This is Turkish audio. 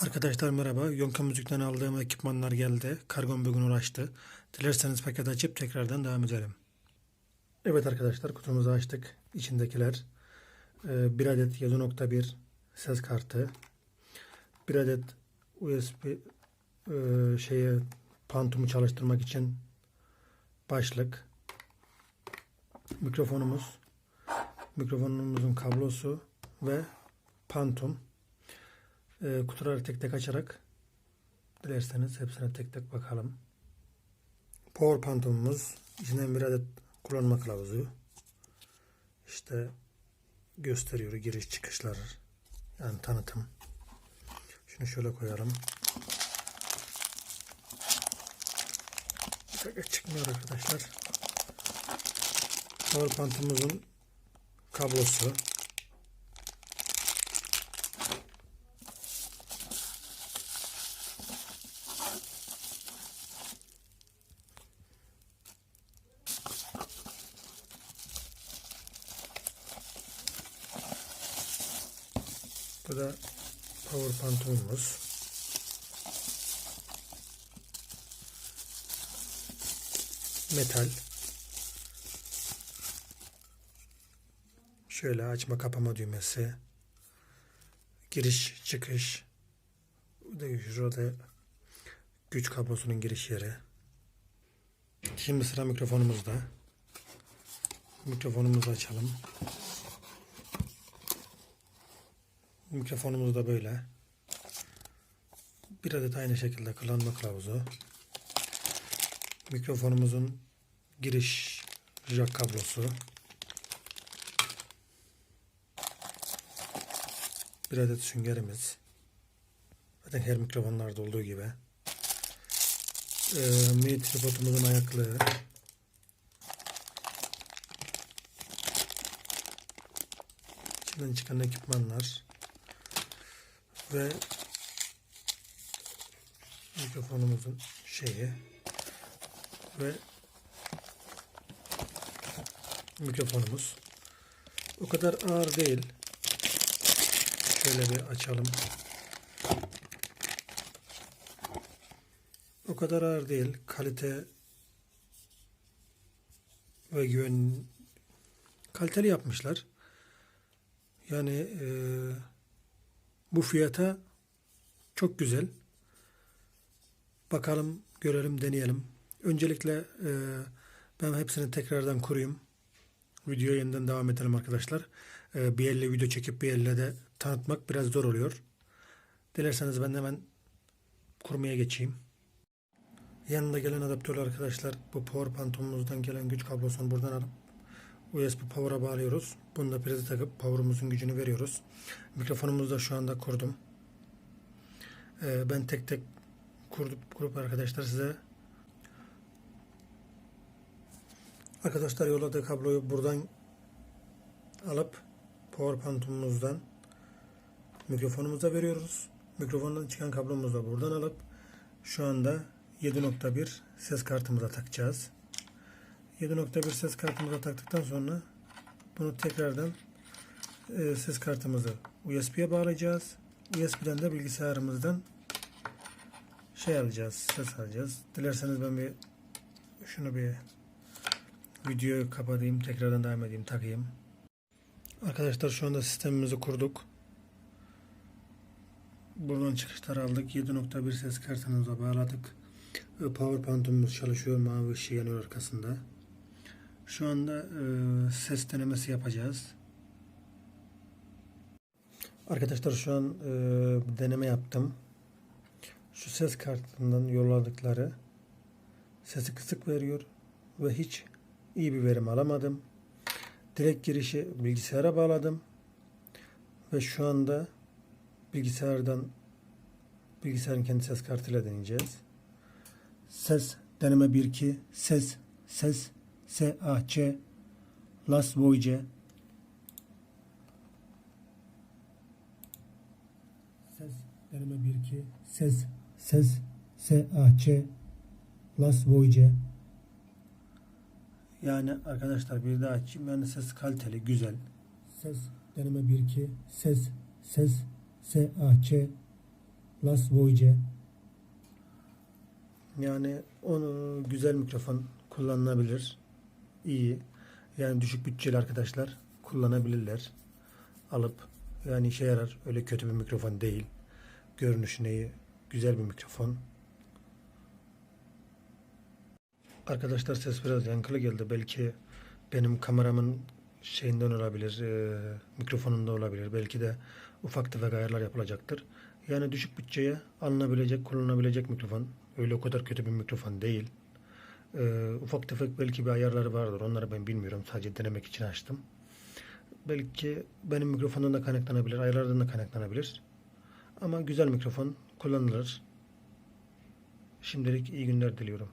Arkadaşlar merhaba. Yonka Müzik'ten aldığım ekipmanlar geldi. Kargom bugün uğraştı. Dilerseniz paket açıp tekrardan devam edelim. Evet arkadaşlar kutumuzu açtık. İçindekiler e, bir adet 7.1 ses kartı, bir adet USB e, şeye pantumu çalıştırmak için başlık, mikrofonumuz, mikrofonumuzun kablosu ve pantum. E, kutuları tek tek açarak dilerseniz hepsine tek tek bakalım. Power pantumumuz. içinden bir adet kullanma kılavuzu. İşte gösteriyor giriş çıkışlar. Yani tanıtım. Şunu şöyle koyalım. Çıkmıyor arkadaşlar. Power pantumumuzun kablosu. Bu da power pantumumuz. Metal. Şöyle açma kapama düğmesi. Giriş çıkış. Bu da şurada güç kablosunun giriş yeri. Şimdi sıra mikrofonumuzda. Mikrofonumuzu açalım. Mikrofonumuz da böyle. Bir adet aynı şekilde kullanma kılavuzu. Mikrofonumuzun giriş jack kablosu. Bir adet süngerimiz. Zaten her mikrofonlarda olduğu gibi. Ee, mini tripodumuzun ayaklığı. İçinden çıkan ekipmanlar ve mikrofonumuzun şeyi ve mikrofonumuz o kadar ağır değil. Şöyle bir açalım. O kadar ağır değil. Kalite ve güven kaliteli yapmışlar. Yani eee bu fiyata çok güzel. Bakalım, görelim, deneyelim. Öncelikle e, ben hepsini tekrardan kurayım. Videoya yeniden devam edelim arkadaşlar. E, bir elle video çekip bir elle de tanıtmak biraz zor oluyor. Dilerseniz ben hemen kurmaya geçeyim. Yanında gelen adaptörler arkadaşlar bu power pantumumuzdan gelen güç kablosunu buradan alıp USB power'a bağlıyoruz. Bunu da prize takıp power'umuzun gücünü veriyoruz. Mikrofonumuzu da şu anda kurdum. Ee, ben tek tek kurduk kurup arkadaşlar size arkadaşlar yolladığı kabloyu buradan alıp power pantumumuzdan mikrofonumuza veriyoruz. Mikrofondan çıkan kablomuzu da buradan alıp şu anda 7.1 ses kartımıza takacağız. 7.1 ses kartımıza taktıktan sonra bunu tekrardan e, ses kartımızı USB'ye bağlayacağız. USB'den de bilgisayarımızdan şey alacağız, ses alacağız. Dilerseniz ben bir şunu bir videoyu kapatayım, tekrardan devam edeyim, takayım. Arkadaşlar şu anda sistemimizi kurduk. Buradan çıkışları aldık. 7.1 ses kartımıza bağladık. E, Power pantumumuz çalışıyor. Mavi ışığı yanıyor arkasında. Şu anda e, ses denemesi yapacağız. Arkadaşlar şu an e, deneme yaptım. Şu ses kartından yolladıkları sesi kısık veriyor ve hiç iyi bir verim alamadım. Direkt girişi bilgisayara bağladım ve şu anda bilgisayardan bilgisayarın kendi ses kartıyla deneyeceğiz. Ses deneme 1-2 ses ses S A C Las Voice Ses deneme 1 2 ses ses S A C Las Voice Yani arkadaşlar bir daha açayım. Yani ses kaliteli, güzel. Ses deneme 1 2 ses ses S A C Plus Voice. Yani onu güzel mikrofon kullanılabilir. İyi. Yani düşük bütçeli arkadaşlar kullanabilirler. Alıp yani işe yarar. Öyle kötü bir mikrofon değil. Görünüşüne iyi. Güzel bir mikrofon. Arkadaşlar ses biraz yankılı geldi. Belki benim kameramın şeyinden olabilir, e, mikrofonunda olabilir. Belki de ufak tefek ayarlar yapılacaktır. Yani düşük bütçeye alınabilecek, kullanılabilecek mikrofon. Öyle o kadar kötü bir mikrofon değil. E, ufak tefek belki bir ayarları vardır. Onları ben bilmiyorum. Sadece denemek için açtım. Belki benim mikrofondan da kaynaklanabilir, ayarlardan da kaynaklanabilir. Ama güzel mikrofon kullanılır. Şimdilik iyi günler diliyorum.